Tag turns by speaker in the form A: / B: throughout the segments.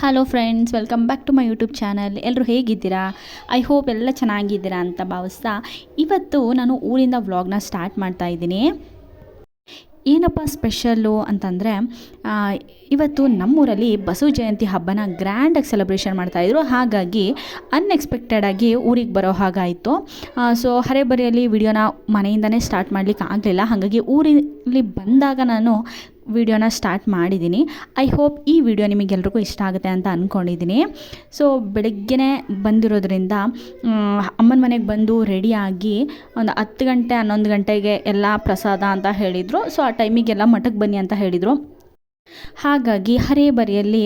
A: Hello friends welcome back to my YouTube channel ಎಲ್ಲರೂ ಹೇಗಿದ್ದೀರಾ? I hope ಎಲ್ಲ ಚೆನ್ನಾಗಿದ್ದೀರಾ ಅಂತ ಭಾವಿಸ್ತಾ ಇವತ್ತು ನಾನು ಊರಿಂದ ವ್ಲಾಗ್ನ ಸ್ಟಾರ್ಟ್ ಮಾಡ್ತಾ ಇದ್ದೀನಿ. ಏನಪ್ಪ ಸ್ಪೆಷಲ್ಲು ಅಂತಂದರೆ ಇವತ್ತು ನಮ್ಮೂರಲ್ಲಿ ಬಸವ ಜಯಂತಿ ಹಬ್ಬನ ಗ್ರ್ಯಾಂಡಾಗಿ ಸೆಲೆಬ್ರೇಷನ್ ಮಾಡ್ತಾಯಿದ್ರು ಹಾಗಾಗಿ ಅನ್ಎಕ್ಸ್ಪೆಕ್ಟೆಡಾಗಿ ಊರಿಗೆ ಬರೋ ಹಾಗಾಯಿತು. ಸೊ ಹರೆಬರಿಯಲ್ಲಿ ವಿಡಿಯೋನ ಮನೆಯಿಂದನೇ ಸ್ಟಾರ್ಟ್ ಮಾಡಲಿಕ್ಕೆ ಆಗಲಿಲ್ಲ. ಹಾಗಾಗಿ ಊರಲ್ಲಿ ಬಂದಾಗ ನಾನು ವಿಡಿಯೋನ ಸ್ಟಾರ್ಟ್ ಮಾಡಿದ್ದೀನಿ. ಐ ಹೋಪ್ ಈ ವಿಡಿಯೋ ನಿಮಗೆಲ್ರಿಗೂ ಇಷ್ಟ ಆಗುತ್ತೆ ಅಂತ ಅಂದ್ಕೊಂಡಿದ್ದೀನಿ ಸೊ ಬೆಳಗ್ಗೆನೇ ಬಂದಿರೋದ್ರಿಂದ ಅಮ್ಮನ ಮನೆಗೆ ಬಂದು ರೆಡಿಯಾಗಿ ಒಂದು ಹತ್ತು ಗಂಟೆ, ಹನ್ನೊಂದು ಗಂಟೆಗೆ ಎಲ್ಲ ಪ್ರಸಾದ ಅಂತ ಹೇಳಿದರು. ಸೊ ಆ ಟೈಮಿಗೆಲ್ಲ ಮಠಕ್ಕೆ ಬನ್ನಿ ಅಂತ ಹೇಳಿದರು. ಹಾಗಾಗಿ ಹರೇಬರಿಯಲ್ಲಿ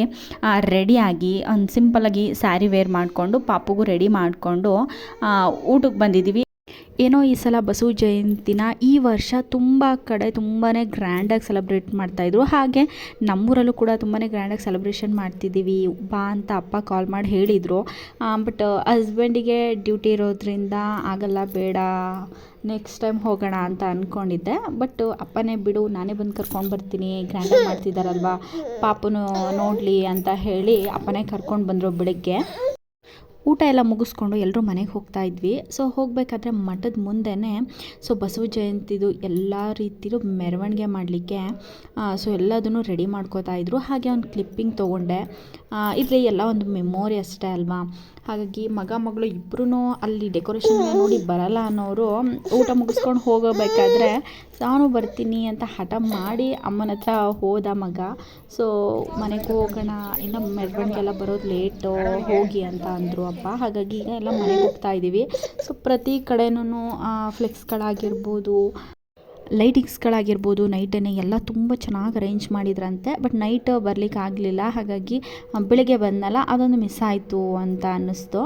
A: ರೆಡಿಯಾಗಿ ಒಂದು ಸಿಂಪಲಾಗಿ ಸ್ಯಾರಿ ವೇರ್ ಮಾಡಿಕೊಂಡು, ಪಾಪುಗೂ ರೆಡಿ ಮಾಡಿಕೊಂಡು ಊಟಕ್ಕೆ ಬಂದಿದ್ದೀವಿ ಏನೋ ಈ ಸಲ ಬಸವ ಜಯಂತಿನ ಈ ವರ್ಷ ತುಂಬ ಕಡೆ ತುಂಬಾ ಗ್ರ್ಯಾಂಡಾಗಿ ಸೆಲೆಬ್ರೇಟ್ ಮಾಡ್ತಾಯಿದ್ರು ಹಾಗೆ ನಮ್ಮೂರಲ್ಲೂ ಕೂಡ ತುಂಬಾ ಗ್ರ್ಯಾಂಡಾಗಿ ಸೆಲೆಬ್ರೇಷನ್ ಮಾಡ್ತಿದ್ದೀವಿ. ಬಾ ಅಂತ ಅಪ್ಪ ಕಾಲ್ ಮಾಡಿ ಹೇಳಿದರು. ಬಟ್ ಹಸ್ಬೆಂಡಿಗೆ ಡ್ಯೂಟಿ ಇರೋದ್ರಿಂದ ಆಗಲ್ಲ, ಬೇಡ ನೆಕ್ಸ್ಟ್ ಟೈಮ್ ಹೋಗೋಣ ಅಂತ ಅಂದ್ಕೊಂಡಿದ್ದೆ ಬಟ್ ಅಪ್ಪನೇ ಬಿಡು, ನಾನೇ ಬಂದು ಕರ್ಕೊಂಡು ಬರ್ತೀನಿ, ಗ್ರ್ಯಾಂಡಾಗಿ ಮಾಡ್ತಿದ್ದಾರಲ್ವ ಪಾಪನು ನೋಡಲಿ ಅಂತ ಹೇಳಿ ಅಪ್ಪನೇ ಕರ್ಕೊಂಡು ಬಂದರು ಬೆಳಗ್ಗೆ. ಊಟ ಎಲ್ಲ ಮುಗಿಸ್ಕೊಂಡು ಎಲ್ಲರೂ ಮನೆಗೆ ಹೋಗ್ತಾ ಇದ್ವಿ. ಸೊ ಹೋಗಬೇಕಾದ್ರೆ ಮಠದ ಮುಂದೆನೇ ಸೊ ಬಸವ ಜಯಂತಿದು ಎಲ್ಲ ರೀತಿಲೂ ಮೆರವಣಿಗೆ ಮಾಡಲಿಕ್ಕೆ ಸೊ ಎಲ್ಲದನ್ನು ರೆಡಿ ಮಾಡ್ಕೋತಾ ಇದ್ರು. ಹಾಗೆ ಒಂದು ಕ್ಲಿಪ್ಪಿಂಗ್ ತೊಗೊಂಡೆ. ಇದ್ರೆ ಎಲ್ಲ ಒಂದು ಮೆಮೋರಿ ಅಷ್ಟೇ ಅಲ್ವಾ? ಹಾಗಾಗಿ ಮಗ, ಮಗಳು ಇಬ್ಬರೂ ಅಲ್ಲಿ ಡೆಕೋರೇಷನ್ ನೋಡಿ ಬರಲ್ಲ ಅನ್ನೋರು, ಊಟ ಮುಗಿಸ್ಕೊಂಡು ಹೋಗಬೇಕಾದ್ರೆ ನಾನು ಬರ್ತೀನಿ ಅಂತ ಹಠ ಮಾಡಿ ಅಮ್ಮನ ಹತ್ರ ಹೋದ ಮಗ. ಸೊ ಮನೆಗೆ ಹೋಗೋಣ, ಇನ್ನು ಮೆರವಣಿಗೆಲ್ಲ ಬರೋದು ಲೇಟು ಹೋಗಿ ಅಂತ ಅಂದರು ಅಪ್ಪ ಹಾಗಾಗಿ ಈಗ ಎಲ್ಲ ಮನೆಗೆ ಹೋಗ್ತಾ ಇದ್ದೀವಿ ಸೊ ಪ್ರತಿ ಕಡೆನೂ ಫ್ಲೆಕ್ಸ್ಗಳಾಗಿರ್ಬೋದು ಲೈಟಿಂಗ್ಸ್ಗಳಾಗಿರ್ಬೋದು, ನೈಟನ್ನೇ ಎಲ್ಲ ತುಂಬ ಚೆನ್ನಾಗಿ ಅರೇಂಜ್ ಮಾಡಿದ್ರಂತೆ. ಬಟ್ ನೈಟ್ ಬರಲಿಕ್ಕೆ ಆಗಲಿಲ್ಲ. ಹಾಗಾಗಿ ಬೆಳಗ್ಗೆ ಬಂದನಲ್ಲ, ಅದೊಂದು ಮಿಸ್ ಆಯಿತು ಅಂತ ಅನ್ನಿಸ್ತು.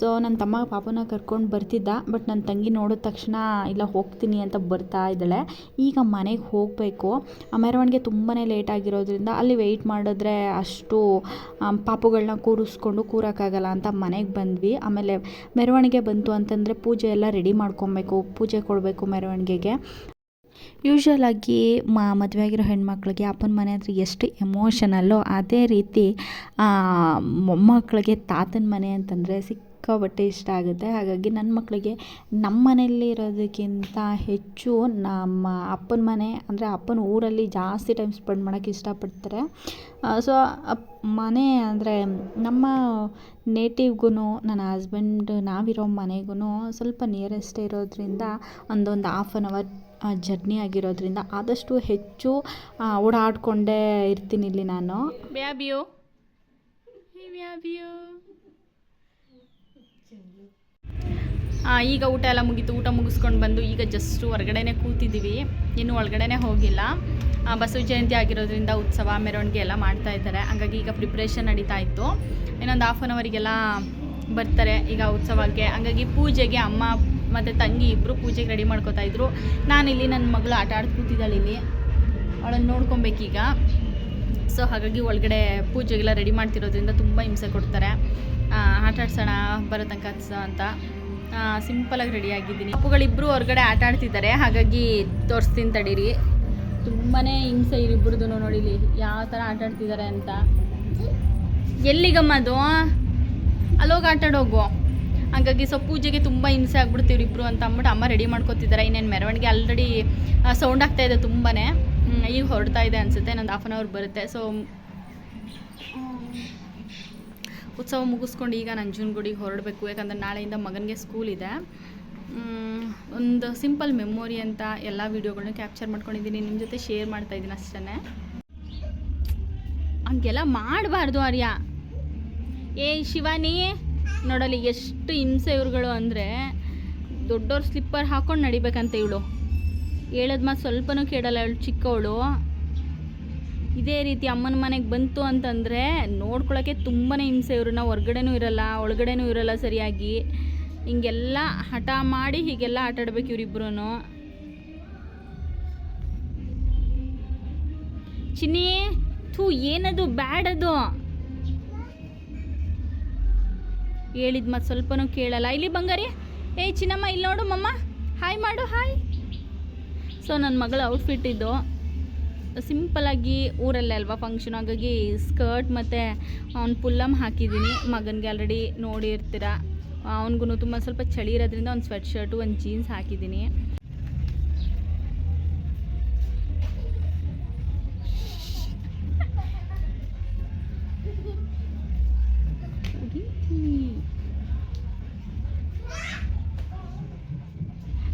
A: ಸೊ ನನ್ನ ತಮ್ಮ ಪಾಪನ ಕರ್ಕೊಂಡು ಬರ್ತಿದ್ದ. ಬಟ್ ನನ್ನ ತಂಗಿ ನೋಡಿದ ತಕ್ಷಣ, ಇಲ್ಲ, ಹೋಗ್ತೀನಿ ಅಂತ ಬರ್ತಾ ಇದ್ದಾಳೆ. ಈಗ ಮನೆಗೆ ಹೋಗಬೇಕು. ಆ, ಮೆರವಣಿಗೆ ತುಂಬಾ ಲೇಟ್ ಆಗಿರೋದ್ರಿಂದ ಅಲ್ಲಿ ವೆಯ್ಟ್ ಮಾಡಿದ್ರೆ ಅಷ್ಟು ಪಾಪುಗಳನ್ನ ಕೂರಿಸ್ಕೊಂಡು ಕೂರೋಕ್ಕಾಗಲ್ಲ ಅಂತ ಮನೆಗೆ ಬಂದ್ವಿ. ಆಮೇಲೆ ಮೆರವಣಿಗೆ ಬಂತು ಅಂತಂದರೆ ಪೂಜೆ ಎಲ್ಲ ರೆಡಿ ಮಾಡ್ಕೊಬೇಕು, ಪೂಜೆ ಕೊಡಬೇಕು ಮೆರವಣಿಗೆಗೆ. ಯೂಶ್ವಲ್ ಆಗಿ ಮಾ ಮದುವೆ ಆಗಿರೋ ಹೆಣ್ಮಕ್ಳಿಗೆ ಅಪ್ಪನ ಮನೆ ಅಂದರೆ ಎಷ್ಟು ಎಮೋಷನಲ್ಲೋ ಅದೇ ರೀತಿ ಮೊಮ್ಮಕ್ಕಳಿಗೆ ತಾತನ ಮನೆ ಅಂತಂದರೆ ಸಿಕ್ಕಾಪಟ್ಟೆ ಇಷ್ಟ ಆಗುತ್ತೆ. ಹಾಗಾಗಿ ನನ್ನ ಮಕ್ಕಳಿಗೆ ನಮ್ಮ ಮನೆಯಲ್ಲಿ ಇರೋದಕ್ಕಿಂತ ಹೆಚ್ಚು ನಮ್ಮ ಅಪ್ಪನ ಮನೆ ಅಂದರೆ ಅಪ್ಪನ ಊರಲ್ಲಿ ಜಾಸ್ತಿ ಟೈಮ್ ಸ್ಪೆಂಡ್ ಮಾಡೋಕ್ಕೆ ಇಷ್ಟಪಡ್ತಾರೆ. ಸೊ ಮನೆ ಅಂದರೆ ನಮ್ಮ ನೇಟಿವ್ಗೂ ನನ್ನ ಹಸ್ಬೆಂಡ್ ನಾವಿರೋ ಮನೆಗೂ ಸ್ವಲ್ಪ ನಿಯರೆಸ್ಟ್ ಇರೋದ್ರಿಂದ ಒಂದೊಂದು ಹಾಫ್ ಆನ್ ಅವರ್ ಜರ್ನಿ ಆಗಿರೋದ್ರಿಂದ ಆದಷ್ಟು ಹೆಚ್ಚು ಓಡಾಡಿಕೊಂಡೇ ಇರ್ತೀನಿ ಇಲ್ಲಿ ನಾನು. ಈಗ ಊಟ ಎಲ್ಲ ಮುಗೀತು. ಊಟ ಮುಗಿಸ್ಕೊಂಡು ಬಂದು ಈಗ ಜಸ್ಟ್ ಹೊರಗಡೆನೆ ಕೂತಿದ್ದೀವಿ. ಇನ್ನು ಒಳಗಡೆನೆ ಹೋಗಿಲ್ಲ. ಬಸವ ಜಯಂತಿ ಆಗಿರೋದ್ರಿಂದ ಉತ್ಸವ, ಮೆರವಣಿಗೆ ಎಲ್ಲ ಮಾಡ್ತಾ ಇದ್ದಾರೆ. ಹಾಗಾಗಿ ಈಗ ಪ್ರಿಪ್ರೇಷನ್ ನಡೀತಾ ಇತ್ತು. ಇನ್ನೊಂದು ಹಾಫ್ ಆನ್ ಅವರಿಗೆಲ್ಲ ಬರ್ತಾರೆ ಈಗ ಉತ್ಸವಕ್ಕೆ. ಹಂಗಾಗಿ ಪೂಜೆಗೆ ಅಮ್ಮ ಮತ್ತು ತಂಗಿ ಇಬ್ಬರು ಪೂಜೆಗೆ ರೆಡಿ ಮಾಡ್ಕೋತಾ ಇದ್ರು. ನಾನಿಲ್ಲಿ ನನ್ನ ಮಗಳು ಆಟ ಆಡ್ ಕೂತಿದ್ದಾಳೆ ಇಲ್ಲಿ. ಅವಳನ್ನು ನೋಡ್ಕೊಬೇಕೀಗ. ಸೊ ಹಾಗಾಗಿ ಒಳಗಡೆ ಪೂಜೆಗೆಲ್ಲ ರೆಡಿ ಮಾಡ್ತಿರೋದ್ರಿಂದ ತುಂಬ ಹಿಂಸೆ ಕೊಡ್ತಾರೆ. ಆಟ ಆಡ್ಸೋಣ, ಬರೋ ತನಕ ಅಂತ. ಸಿಂಪಲಾಗಿ ರೆಡಿ ಆಗಿದ್ದೀನಿ. ಅಪ್ಪುಗಳಿಬ್ಬರು ಹೊರಗಡೆ ಆಟ ಆಡ್ತಿದ್ದಾರೆ. ಹಾಗಾಗಿ ತೋರಿಸ್ತೀನಿ ತಡೀರಿ. ತುಂಬಾ ಹಿಂಸೆ ಇವರಿಬ್ಬರದು ನೋಡಿಲಿ ಯಾವ ಥರ ಆಟ ಆಡ್ತಿದ್ದಾರೆ ಅಂತ. ಎಲ್ಲಿಗಮ್ಮ ಅದು? ಅಲ್ಲೋಗಿ ಆಟ ಆಡೋಗು ಹಾಗಾಗಿ ಸೊ ಪೂಜೆಗೆ ತುಂಬ ಹಿಂಸೆ ಆಗ್ಬಿಡ್ತೀವಿ ಇಬ್ಬರು ಅಂತ ಅಂದ್ಬಿಟ್ಟು ಅಮ್ಮ ರೆಡಿ ಮಾಡ್ಕೊತಿದ್ದಾರೆ ಇನ್ನೇನು ಮೆರವಣಿಗೆ ಆಲ್ರೆಡಿ ಸೌಂಡ್ ಆಗ್ತಾ ಇದೆ ತುಂಬಾ ಈಗ ಹೊರಡ್ತಾ ಇದೆ ಅನಿಸುತ್ತೆ. ನಂದು ಹಾಫ್ ಆನ್ ಅವರ್ ಬರುತ್ತೆ. ಸೊ ಉತ್ಸವ ಮುಗಿಸ್ಕೊಂಡು ಈಗ ನಂಜನಗೂಡಿಗೆ ಹೊರಡಬೇಕು. ಯಾಕಂದರೆ ನಾಳೆಯಿಂದ ಮಗನಿಗೆ ಸ್ಕೂಲ್ ಇದೆ. ಒಂದು ಸಿಂಪಲ್ ಮೆಮೊರಿ ಅಂತ ಎಲ್ಲ ವೀಡಿಯೋಗಳನ್ನ ಕ್ಯಾಪ್ಚರ್ ಮಾಡ್ಕೊಂಡಿದ್ದೀನಿ ನಿಮ್ಮ ಜೊತೆ ಶೇರ್ ಮಾಡ್ತಾ ಇದ್ದೀನಿ ಅಷ್ಟೇ ಹಂಗೆಲ್ಲ ಮಾಡಬಾರ್ದು ಆರ್ಯ. ಏ ಶಿವಾನಿ! ನೋಡಲಿ ಎಷ್ಟು ಹಿಂಸೆ ಇವ್ರುಗಳು ಅಂದರೆ ದೊಡ್ಡವ್ರು ಸ್ಲಿಪ್ಪರ್ ಹಾಕ್ಕೊಂಡು ನಡಿಬೇಕಂತ ಇವಳು. ಹೇಳೋದು ಮಾತು ಸ್ವಲ್ಪನೂ ಕೇಳಲ್ಲ ಇವಳು ಚಿಕ್ಕವಳು. ಇದೇ ರೀತಿ ಅಮ್ಮನ ಮನೆಗೆ ಬಂತು ಅಂತಂದರೆ ನೋಡ್ಕೊಳಕ್ಕೆ ತುಂಬಾ ಹಿಂಸೆ ಇವ್ರನ್ನ ಹೊರ್ಗಡೆನೂ ಇರಲ್ಲ, ಒಳಗಡೆನೂ ಇರಲ್ಲ ಸರಿಯಾಗಿ. ಹಿಂಗೆಲ್ಲ ಹಠ ಮಾಡಿ ಹೀಗೆಲ್ಲ ಆಟ ಆಡ್ಬೇಕು ಇವರಿಬ್ರು ಚಿನ್ನಿ ಥೂ ಏನದು ಬ್ಯಾಡ್ ಹೇಳಿದ ಮತ್ತೆ ಸ್ವಲ್ಪನೂ ಕೇಳಲ್ಲ. ಇಲ್ಲಿ ಬಂಗಾರಿ. ಏಯ್ ಚಿನ್ನಮ್ಮ, ಇಲ್ಲಿ ನೋಡು ಮಮ್ಮ. ಹಾಯ್ ಮಾಡು ಹಾಯ್ ಸೊ ನನ್ನ ಮಗಳ ಔಟ್ಫಿಟ್ ಇದು. ಸಿಂಪಲಾಗಿ ಊರಲ್ಲೇ ಅಲ್ವಾ ಫಂಕ್ಷನ್ ಹಾಗಾಗಿ ಸ್ಕರ್ಟ್ ಮತ್ತು ಅವ್ನು ಪುಲ್ಲಮ್ ಹಾಕಿದ್ದೀನಿ ಮಗನಿಗೆ ಆಲ್ರೆಡಿ ನೋಡಿರ್ತೀರ. ಅವನಿಗೂ ತುಂಬ ಸ್ವಲ್ಪ ಚಳಿ ಇರೋದ್ರಿಂದ ಒಂದು ಸ್ವೆಟ್ ಶರ್ಟು ಒಂದು ಜೀನ್ಸ್ ಹಾಕಿದ್ದೀನಿ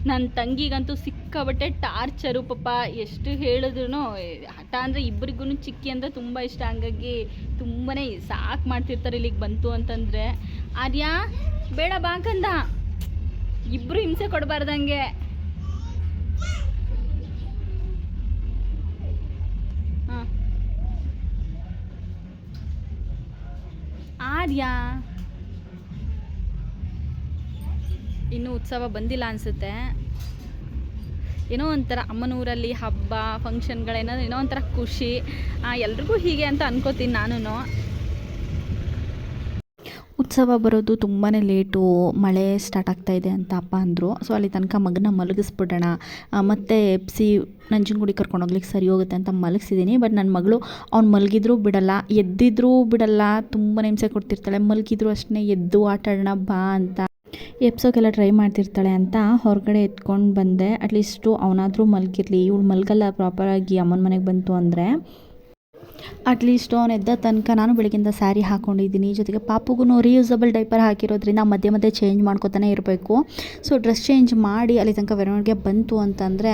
A: ನನ್ನ ತಂಗಿಗಂತೂ ಸಿಕ್ಕಾಬಟ್ಟೆ ಟಾರ್ಚರು, ಪಾಪ ಎಷ್ಟು ಹೇಳಿದ್ರು ಹಠ ಅಂದರೆ ಇಬ್ಬರಿಗೂ ಚಿಕ್ಕಿ ಅಂದರೆ ತುಂಬ ಇಷ್ಟ. ಹಂಗಾಗಿ ತುಂಬಾ ಸಾಕು ಮಾಡ್ತಿರ್ತಾರೆ ಇಲ್ಲಿಗೆ ಬಂತು ಅಂತಂದರೆ. ಆರ್ಯಾ, ಬೇಡ ಬಾಕಂದ ಇಬ್ಬರು ಹಿಂಸೆ ಕೊಡಬಾರ್ದಂಗೆ. ಹಾಂ. ಆರ್ಯ. ಇನ್ನೂ ಉತ್ಸವ ಬಂದಿಲ್ಲ ಅನಿಸುತ್ತೆ. ಏನೋ ಒಂಥರ ಅಮ್ಮನೂರಲ್ಲಿ ಹಬ್ಬ ಫಂಕ್ಷನ್ಗಳೇನೋ ಏನೋ ಒಂಥರ ಖುಷಿ. ಎಲ್ರಿಗೂ ಹೀಗೆ ಅಂತ ಅನ್ಕೋತೀನಿ ನಾನು ಉತ್ಸವ ಬರೋದು ತುಂಬಾ ಲೇಟು, ಮಳೆ ಸ್ಟಾರ್ಟ್ ಆಗ್ತಾ ಇದೆ ಅಂತ ಅಪ್ಪ ಅಂದರು. ಸೊ ಅಲ್ಲಿ ತನಕ ಮಗನ ಮಲಗಿಸ್ಬಿಡೋಣ. ಮತ್ತು ಎಪ್ಸಿ ನಂಜನಗುಡಿ ಕರ್ಕೊಂಡು ಹೋಗ್ಲಿಕ್ಕೆ ಸರಿ ಹೋಗುತ್ತೆ ಅಂತ ಮಲಗಿಸಿದ್ದೀನಿ ಬಟ್ ನನ್ನ ಮಗಳು ಅವ್ನು ಮಲಗಿದ್ರೂ ಬಿಡಲ್ಲ, ಎದ್ದಿದ್ರೂ ಬಿಡಲ್ಲ ತುಂಬ ಹಿಂಸೆ ಕೊಡ್ತಿರ್ತಾಳೆ. ಮಲಗಿದ್ರು ಅಷ್ಟೇ ಎದ್ದು ಆಟಾಡೋಣ ಬಾ ಅಂತ. ಎಪ್ಸೋಕ್ಕೆಲ್ಲ ಟ್ರೈ ಮಾಡ್ತಿರ್ತಾಳೆ ಅಂತ ಹೊರಗಡೆ ಎತ್ಕೊಂಡು ಬಂದೆ. ಅಟ್ಲೀಸ್ಟು ಅವನಾದರೂ ಮಲಗಿರಲಿ. ಇವಳು ಮಲಗಲ್ಲ ಪ್ರಾಪರಾಗಿ ಅಮ್ಮನ ಮನೆಗೆ ಬಂತು ಅಂದರೆ. ಅಟ್ಲೀಸ್ಟು ಅವನು ಎದ್ದ ತನಕ ನಾನು ಬೆಳಗಿಂದ ಸ್ಯಾರಿ ಹಾಕ್ಕೊಂಡಿದ್ದೀನಿ ಜೊತೆಗೆ ಪಾಪುಗೂ ರೀಯೂಸಬಲ್ ಡೈಪರ್ ಹಾಕಿರೋದ್ರಿಂದ ಮಧ್ಯೆ ಮಧ್ಯೆ ಚೇಂಜ್ ಮಾಡ್ಕೊತಾನೆ ಇರಬೇಕು. ಸೊ ಡ್ರೆಸ್ ಚೇಂಜ್ ಮಾಡಿ ಅಲ್ಲಿ ತನಕ ಮೆರವಣಿಗೆ ಬಂತು ಅಂತಂದರೆ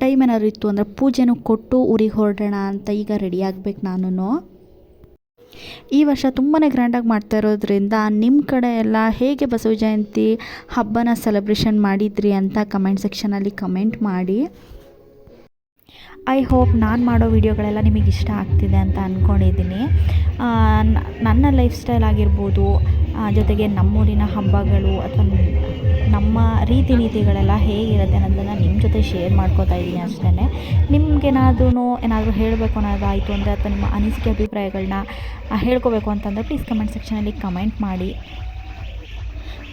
A: ಟೈಮ್ ಏನಾದ್ರು ಇತ್ತು ಅಂದರೆ ಪೂಜೆನೂ ಕೊಟ್ಟು ಊರಿಗೆ ಹೊರಡೋಣ ಅಂತ ಈಗ ರೆಡಿ ಆಗ್ಬೇಕು ನಾನು ಈ ವರ್ಷ ತುಂಬಾ ಗ್ರ್ಯಾಂಡಾಗಿ ಮಾಡ್ತಾ ಇರೋದ್ರಿಂದ ನಿಮ್ಮ ಕಡೆ ಎಲ್ಲ ಹೇಗೆ ಬಸವ ಜಯಂತಿ ಹಬ್ಬನ ಸೆಲೆಬ್ರೇಷನ್ ಮಾಡಿದ್ರಿ ಅಂತ ಕಮೆಂಟ್ ಸೆಕ್ಷನಲ್ಲಿ ಕಮೆಂಟ್ ಮಾಡಿ. ಐ ಹೋಪ್ ನಾನು ಮಾಡೋ ವೀಡಿಯೋಗಳೆಲ್ಲ ನಿಮಗೆ ಇಷ್ಟ ಆಗ್ತಿದೆ ಅಂತ ಅಂದ್ಕೊಂಡಿದ್ದೀನಿ ನನ್ನ ಲೈಫ್ ಸ್ಟೈಲ್ ಆಗಿರ್ಬೋದು ಜೊತೆಗೆ ನಮ್ಮೂರಿನ ಹಬ್ಬಗಳು ಅಥವಾ ನಮ್ಮ ರೀತಿ ನೀತಿಗಳೆಲ್ಲ ಹೇಗಿರುತ್ತೆ ಅನ್ನೋದನ್ನು ನಿಮ್ಮ ಜೊತೆ ಶೇರ್ ಮಾಡ್ಕೋತಾ ಇದ್ದೀನಿ ಅಷ್ಟೇ ನಿಮ್ಗೇನಾದ್ರೂ ಏನಾದರೂ ಹೇಳಬೇಕು ಅನ್ನೋದಾಯಿತು ಅಂದರೆ ಅಥವಾ ನಿಮ್ಮ ಅನಿಸಿಕೆ ಅಭಿಪ್ರಾಯಗಳನ್ನ ಹೇಳ್ಕೋಬೇಕು ಅಂತಂದರೆ ಪ್ಲೀಸ್ ಕಮೆಂಟ್ ಸೆಕ್ಷನಲ್ಲಿ ಕಮೆಂಟ್ ಮಾಡಿ.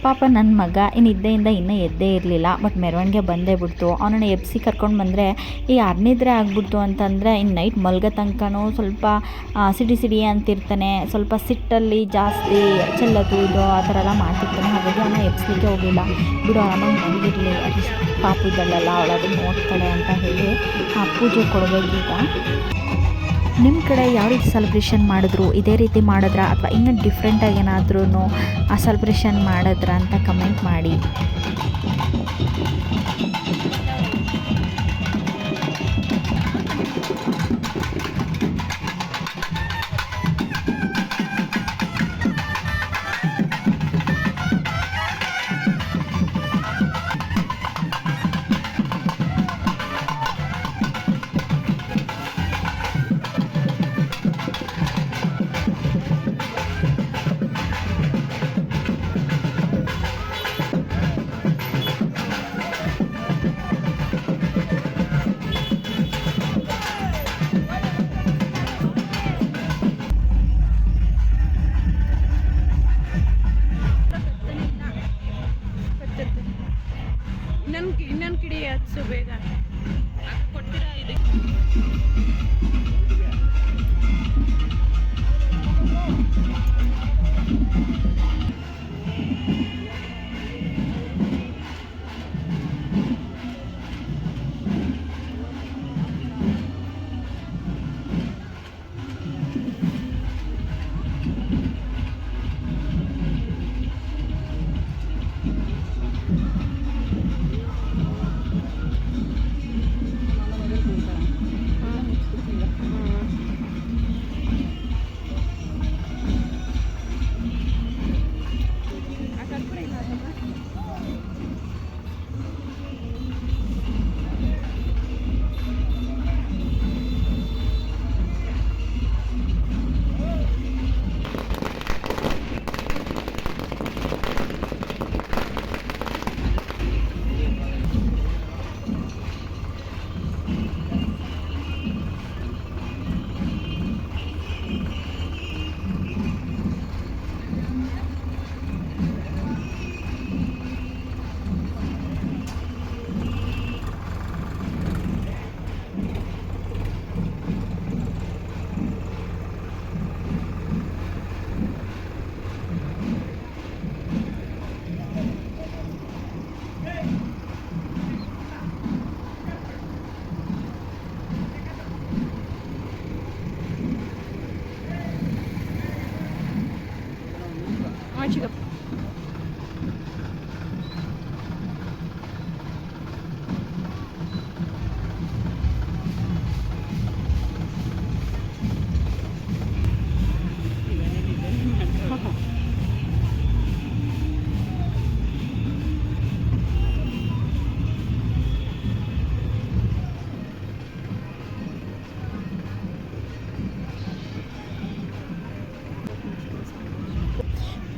A: ಪಾಪ ನನ್ನ ಮಗ ಇನ್ನು ಇದ್ದೆಯಿಂದ ಇನ್ನೂ ಎದ್ದೇ ಇರಲಿಲ್ಲ ಬಟ್ ಮೆರವಣಿಗೆ ಬಂದೇ ಬಿಡ್ತು. ಅವನನ್ನು ಎಬ್ಸಿ ಕರ್ಕೊಂಡು ಬಂದರೆ ಈ ಅರ್ನಿದ್ರೆ ಆಗ್ಬಿಡ್ತು? ಅಂತಂದರೆ ಇನ್ನು ನೈಟ್ ಮಲ್ಗೋ ತನಕನೂ ಸ್ವಲ್ಪ ಸಿಡಿ ಸಿಡಿ ಅಂತಿರ್ತಾನೆ. ಸ್ವಲ್ಪ ಸಿಟ್ಟಲ್ಲಿ ಜಾಸ್ತಿ ಚೆಲ್ಲೋದು, ಇದು, ಆ ಥರ ಎಲ್ಲ ಮಾಡ್ತಿರ್ತಾನೆ. ಹಾಗಾಗಿ ಅವನು ಎಬ್ಸ್ಲಿಕ್ಕೆ ಹೋಗಿಲ್ಲ. ಬಿಡು, ಆರಾಮಾಗಿ ಮಲಗಿರಲಿ. ಪಾಪು ಇದ್ದಳಲ್ಲ ಅವಳು ನೋಡ್ತಾಳೆ ಅಂತ ಹೇಳಿ ಆ ಪೂಜೆ ಕೊಡಬೇಕೀಗ. ನಿಮ್ಮ ಕಡೆ ಯಾವ ರೀತಿ ಸೆಲೆಬ್ರೇಷನ್ ಮಾಡಿದ್ರು? ಇದೇ ರೀತಿ ಮಾಡಿದ್ರಾ? ಅಥವಾ ಇನ್ನೂ ಡಿಫ್ರೆಂಟಾಗಿ ಏನಾದ್ರೂ ಆ ಸೆಲೆಬ್ರೇಷನ್ ಮಾಡಿದ್ರಾ ಅಂತ ಕಮೆಂಟ್ ಮಾಡಿ.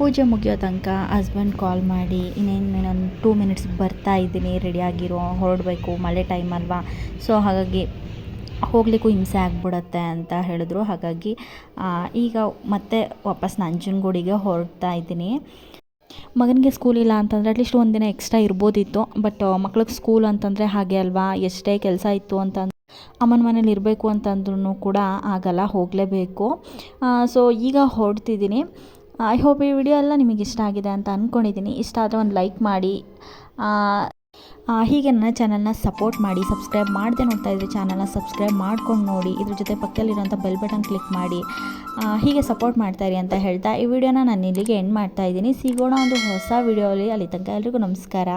A: ಪೂಜೆ ಮುಗಿಯೋ ತನಕ ಹಸ್ಬೆಂಡ್ ಕಾಲ್ ಮಾಡಿ, ಇನ್ನೇನು ನಾನು ಟೂ ಮಿನಿಟ್ಸ್ ಬರ್ತಾ ಇದ್ದೀನಿ ರೆಡಿಯಾಗಿರೋ ಹೊರಡಬೇಕು, ಮಳೆ ಟೈಮ್ ಅಲ್ವಾ? ಸೊ ಹಾಗಾಗಿ ಹೋಗಲಿಕ್ಕೂ ಹಿಂಸೆ ಆಗ್ಬಿಡತ್ತೆ ಅಂತ ಹೇಳಿದ್ರು. ಹಾಗಾಗಿ ಈಗ ಮತ್ತೆ ವಾಪಸ್ ನಂಜನಗೂಡಿಗೆ ಹೊರಡ್ತಾ ಇದ್ದೀನಿ. ಮಗನಿಗೆ ಸ್ಕೂಲ್ ಇಲ್ಲ ಅಂತಂದರೆ ಅಟ್ಲೀಸ್ಟ್ ದಿನ ಎಕ್ಸ್ಟ್ರಾ ಇರ್ಬೋದಿತ್ತು. ಬಟ್ ಮಕ್ಳಿಗೆ ಸ್ಕೂಲ್ ಅಂತಂದರೆ ಹಾಗೆ ಅಲ್ವಾ? ಎಷ್ಟೇ ಕೆಲಸ ಇತ್ತು ಅಂತ ಅಮ್ಮನ ಮನೇಲಿ ಇರಬೇಕು ಅಂತಂದ್ರೂ ಕೂಡ ಆಗಲ್ಲ, ಹೋಗಲೇಬೇಕು. ಸೊ ಈಗ ಹೊರಡ್ತಿದ್ದೀನಿ. ಐ ಹೋಪ್ ಈ ವಿಡಿಯೋ ಎಲ್ಲ ನಿಮಗೆ ಇಷ್ಟ ಆಗಿದೆ ಅಂತ ಅಂದ್ಕೊಂಡಿದ್ದೀನಿ ಇಷ್ಟ ಆದರೆ ಒಂದು ಲೈಕ್ ಮಾಡಿ. ಹೀಗೆ ನನ್ನ ಚಾನಲ್ನ ಸಪೋರ್ಟ್ ಮಾಡಿ. ಸಬ್ಸ್ಕ್ರೈಬ್ ಮಾಡದೆ ನೋಡ್ತಾ ಇದ್ರೆ ಚಾನಲ್ನ ಸಬ್ಸ್ಕ್ರೈಬ್ ಮಾಡ್ಕೊಂಡು ನೋಡಿ. ಇದ್ರ ಜೊತೆ ಪಕ್ಕದಲ್ಲಿರೋಂಥ ಬೆಲ್ ಬಟನ್ ಕ್ಲಿಕ್ ಮಾಡಿ. ಹೀಗೆ ಸಪೋರ್ಟ್ ಮಾಡ್ತಾಯಿರಿ ಅಂತ ಹೇಳ್ತಾ ಈ ವಿಡಿಯೋನ ನಾನು ಇಲ್ಲಿಗೆ ಎಂಡ್ ಮಾಡ್ತಾ ಇದ್ದೀನಿ. ಸಿಗೋಣ ಒಂದು ಹೊಸ ವಿಡಿಯೋಲಿ ಅಲ್ಲಿ. ತನಕ ಎಲ್ರಿಗೂ ನಮಸ್ಕಾರ.